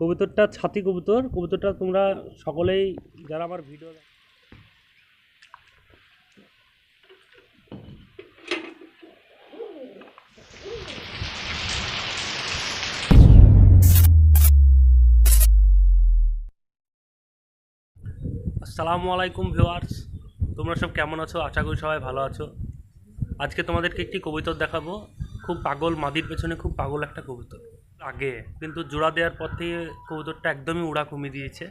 কবুতরটা ছাতি কবুতর। কবুতরটা তোমরা সকলেই যারা আমার ভিডিও আসসালামু আলাইকুম ভিউয়ার্স। তোমরা সব কেমন আছো? আশা করি সবাই ভালো আছো। আজকে তোমাদেরকে একটি কবুতর দেখাবো। খুব পাগল, মাদির পেছনে খুব পাগল একটা কবুতর। আগে, কিন্তু জোড়া দেওয়ার পর থেকে কবুতরটা একদমই উড়া কমিয়ে দিয়েছে।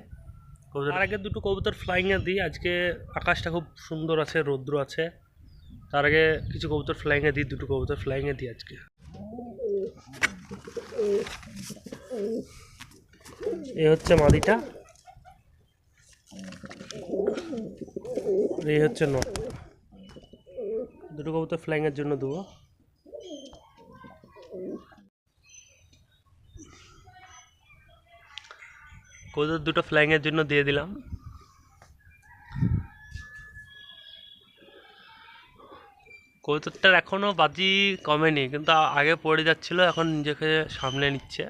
কবুতর তার আগে দুটো কবুতর ফ্লাইংয়ে দিই, আজকে আকাশটা খুব সুন্দর আছে, রৌদ্র আছে। তার আগে কিছু কবুতর ফ্লাইংয়ে দিই, দুটো কবুতর ফ্লাইংয়ে দিই আজকে। এ হচ্ছে মাদিটা। এই হচ্ছে নট। দুটো কবুতর ফ্লাইংয়ের জন্য দেবো। কবুতর দুটো ফ্লাইংয়ের জন্য দিয়ে দিলাম। কবুতরটার এখনও বাজি কমেনি, কিন্তু আগে পড়ে যাচ্ছিল, এখন নিজেকে সামলে নিচ্ছে।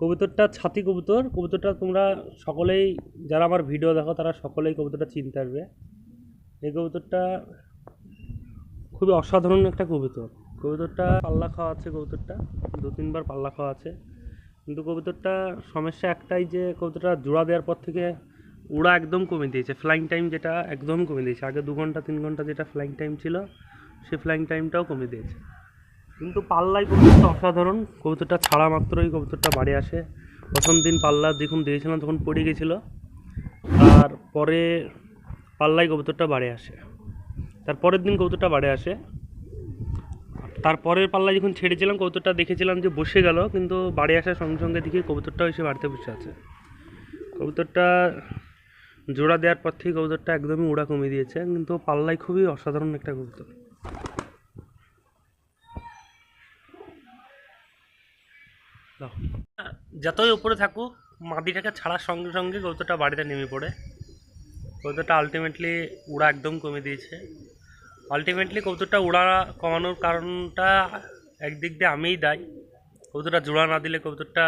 কবুতরটা ছাতি কবুতর, কবুতরটা তোমরা সকলেই, যারা আমার ভিডিও দেখো, তারা সকলেই কবুতরটা চিনতে পারবে। এই কবুতরটা খুবই অসাধারণ একটা কবুতর। কবুতরটা পাল্লা খাওয়া আছে কবুতরটা দু তিনবার পাল্লা খাওয়া আছে। কিন্তু কবুতরটা সমস্যা একটাই যে কবুতরটা জোড়া দেওয়ার পর থেকে উড়া একদম কমে দিয়েছে। ফ্লাইং টাইম যেটা একদম কমে দিয়েছে। আগে দু ঘণ্টা, তিন ঘণ্টা যেটা ফ্লাইং টাইম ছিল, সেই ফ্লাইং টাইমটাও কমে দিয়েছে। কিন্তু পাল্লাই কবুতরটা অসাধারণ। কবুতরটা ছাড়া মাত্রই কবুতরটা বাড়ি আসে। প্রথম দিন পাল্লা যখন দিয়েছিলাম তখন পড়ে গেছিল। আর পরে পাল্লাই কবুতরটা বাড়ি আসে। তারপরের দিন কবুতরটা বাড়ি আসে। তারপরের পাল্লা যখন ছেড়েছিলাম, কবুতরটা দেখেছিলাম যে বসে গেল, কিন্তু বাড়ি আসার সঙ্গে সঙ্গে দেখি কবুতরটাও এসে বাড়িতে বসে আছে। কবুতরটা জোড়া দেওয়ার পর থেকে কবুতরটা একদমই উড়া কমিয়ে দিয়েছে, কিন্তু পাল্লাই খুবই অসাধারণ একটা কবুতর। যতই উপরে থাকুক মাদিটাকে ছাড়ার সঙ্গে সঙ্গে কবুতরটা বাড়িতে নেমে পড়ে। কবুতরটা আলটিমেটলি উড়া একদম কমে দিয়েছে। আলটিমেটলি কবুতরটা উড়া কমানোর কারণটা একদিক দিয়ে আমিই দায়ী। কবুতরটা জোড়া না দিলে কবুতরটা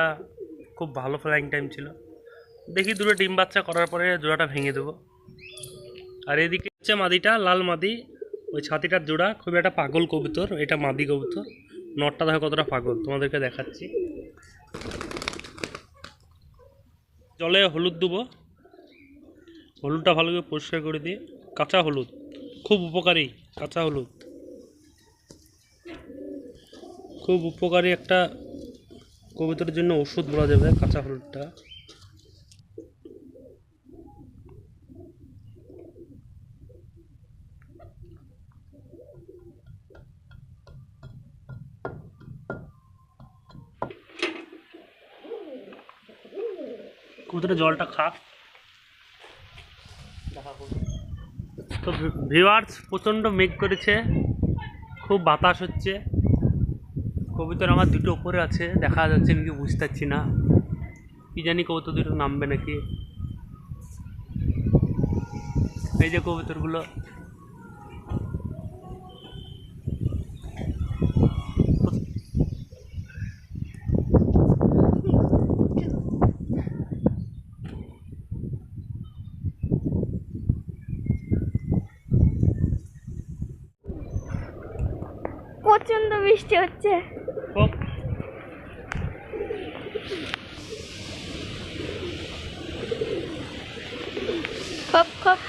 খুব ভালো ফ্লাইং টাইম ছিল। দেখি দুটো ডিম বাচ্চা করার পরে জোড়াটা ভেঙে দেবো। আর এদিকে হচ্ছে মাদিটা, লাল মাদি, ওই ছাতিটার জোড়া। খুব একটা পাগল কবুতর, এটা মাদি কবুতর। নটটা দেখো কতটা পাগল, তোমাদেরকে দেখাচ্ছি। জলে হলুদ দেবো। হলুদটা ভালো করে পরিষ্কার করে দিয়ে কাঁচা হলুদ। খুব উপকারী, কাঁচা হলুদ। খুব উপকারী একটা কবুতরের জন্য ওষুধ বলা যাবে, কাঁচা হলুদটা। কবুতরের জলটা খা। তো ভিউয়ার্স প্রচণ্ড মেঘ করেছে, খুব বাতাস হচ্ছে। কবুতর আমার দুটো ওপরে আছে, দেখা যাচ্ছে নাকি বুঝতে পারছি না। কি জানি কবুতর দুটো নামবে নাকি। এই যে কবুতরগুলো প্রচণ্ড বৃষ্টি হচ্ছে। খপ খপ।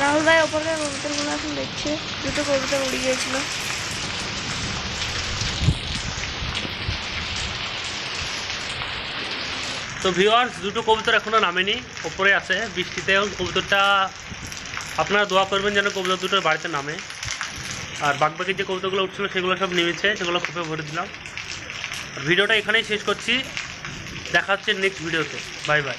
রাহুল ভাই, ওপরে এখন দেখছে। দুটো কবুতর উড়ে গিয়েছিল। তো ভিওয়ার্স দুটো কবুতর এখনও নামেনি, ওপরে আছে। বৃষ্টিতে এবং কবুতরটা আপনারা দোয়া করবেন যেন কবুতর দুটো বাড়িতে নামে। আর বাকবাকি যে কবিতাগুলো উঠছিল, সেগুলো সব নেমেছে, সেগুলো খুবই ভরে দিলাম। ভিডিওটা এখানেই শেষ করছি। দেখা হচ্ছে নেক্সট ভিডিওতে বাই বাই